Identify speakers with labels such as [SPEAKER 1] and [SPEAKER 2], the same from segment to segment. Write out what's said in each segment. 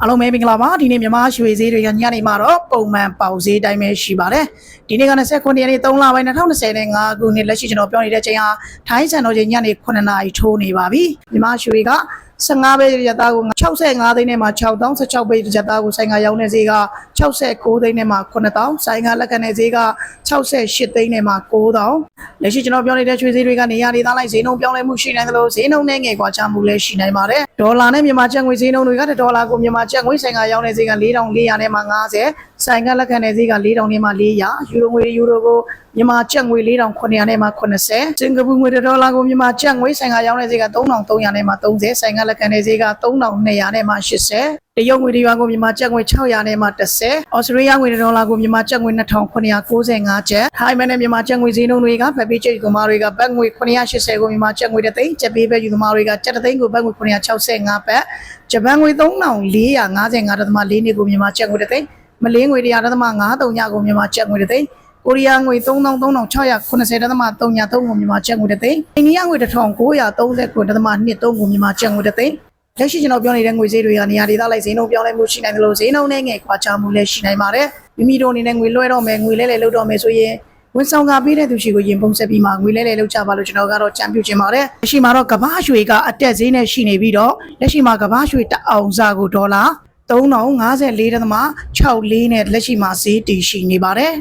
[SPEAKER 1] အားလုံးပဲမင်္ဂလာပါဒီနေ့မြန်မာရွှေဈေးတွေကညနေမှာတော့ပုံမှန်ပေါက်ဈေးအတိုင်းပဲရှိပါတယ်ဒီနေ့က29ရက်နေ့3လပိုင်း2025ခုနှစ်လက်ရှိကျွန်တော်ပြောနေတဲ့ချိန်ဟာထိုင်းစံတော်ချိန်ညနေ9နာရီထိုးနေပါပြီမြန်မာရွှေက15ပဲရသားကို65သိန်းနဲ့မှ6000 16ပဲရသားကိုဆိုင်ကရောင်းတဲ့ဈေးက69သိန်းနဲ့မှ9000ဆိုင်ကလက်ခံတဲ့ဈေးက68သိန်းနဲ့မှ9000 လက်ရှိကျွန်တော်ပြောနေတဲ့ရွှေဈေးတွေကနေရာဒေသလိုက်ဈေးနှုန်းပြောင်းလဲမှုရှိနိုင်သလိုဈေးနှုန်းနဲ့ငယ်ကွာခြားမှုလည်းရှိနိုင်ပါတယ်ဒေါ်လာနဲ့မြန်မာကျပ်ငွေဈေးနှုန်းတွေကဒေါ်လာကိုမြန်မာကျပ်ငွေဆိုင်ကရောင်းတဲ့ဈေးက4400နဲ့မှ90ဆိုင်ကလက်ခံတဲ့ဈေးက4000နဲ့မှ400ယူရိုငွေယူရိုကိုမြန်မာကျပ်ငွေ4900နဲ့မှ80စင်ကာပူငွေဒေါ်လာကိုမြန်မာကျပ်ငွေဆိုင်ကရောင်းတဲ့ဈေးက3300နဲ့မှ30ဆိုင်ကလက်ခံတဲ့ဈေးက3200နဲ့မှ80 တရုတ်ငွေဒီရွာကိုမြန်မာကျပ်ငွေ600နဲ့မှ30ဩစတြေးလျငွေဒေါ်လာကိုမြန်မာကျပ်ငွေ2995ကျပ်ထိုင်းမန်နဲ့မြန်မာကျပ်ငွေဈေးနှုန်းတွေကဖက်ပေးချိတ်ကမာတွေကဘတ်ငွေ980ကိုမြန်မာကျပ်ငွေတစ်သိန်းကျပ်ပေးပဲယူသမားတွေကကျပ်တစ်သိန်းကိုဘတ်ငွေ965ဘတ်ဂျပန်ငွေ3455.4နှစ်ကိုမြန်မာကျပ်ငွေတစ်သိန်းမလေးငွေ100.53ညကိုမြန်မာကျပ်ငွေတစ်သိန်းကိုရီးယားငွေ3360.3ကိုမြန်မာကျပ်ငွေတစ်သိန်းအိန္ဒိယငွေ1939.23ကိုမြန်မာကျပ်ငွေတစ်သိန်း လက်ရှိကျွန်တော်ပြောနေတဲ့ငွေဈေးတွေကနေရာဒေသလိုက်ဈေးနှုန်းပြောင်းလဲမှုရှိနိုင်တယ်လို့ဈေးနှုန်းနဲ့ငယ်ခွာခြားမှုလည်းရှိနိုင်ပါတယ်မိမိတို့အနေနဲ့ငွေလွှဲတော့မယ်ငွေလဲလဲလုပ်တော့မယ်ဆိုရင်ဝန်ဆောင်ကပေးတဲ့သူရှိကိုရင်ပုံဆက်ပြီးမှငွေလဲလဲလုပ်ကြပါလို့ကျွန်တော်ကတော့ကြံပြုချင်ပါတယ်လက်ရှိမှာတော့ကမ္ဘာရွှေကအတက်ဈေးနဲ့ရှိနေပြီးတော့လက်ရှိမှာကမ္ဘာရွှေတအောင်စာကိုဒေါ်လာ3054.64နဲ့လက်ရှိမှာဈေးတည်ရှိနေပါတယ်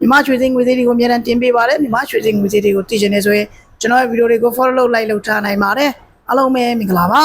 [SPEAKER 1] မြမရွှေစင်းငွေဈေးတွေကိုအများအားတင်ပေးပါတယ်မြမရွှေစင်းငွေဈေးတွေကိုတည်ချင်နေဆိုရင်ကျွန်တော်ရဲ့ဗီဒီယိုတွေကို follow လုပ် like လုပ်ထားနိုင်ပါတယ်အားလုံးပဲမင်္ဂလာပါ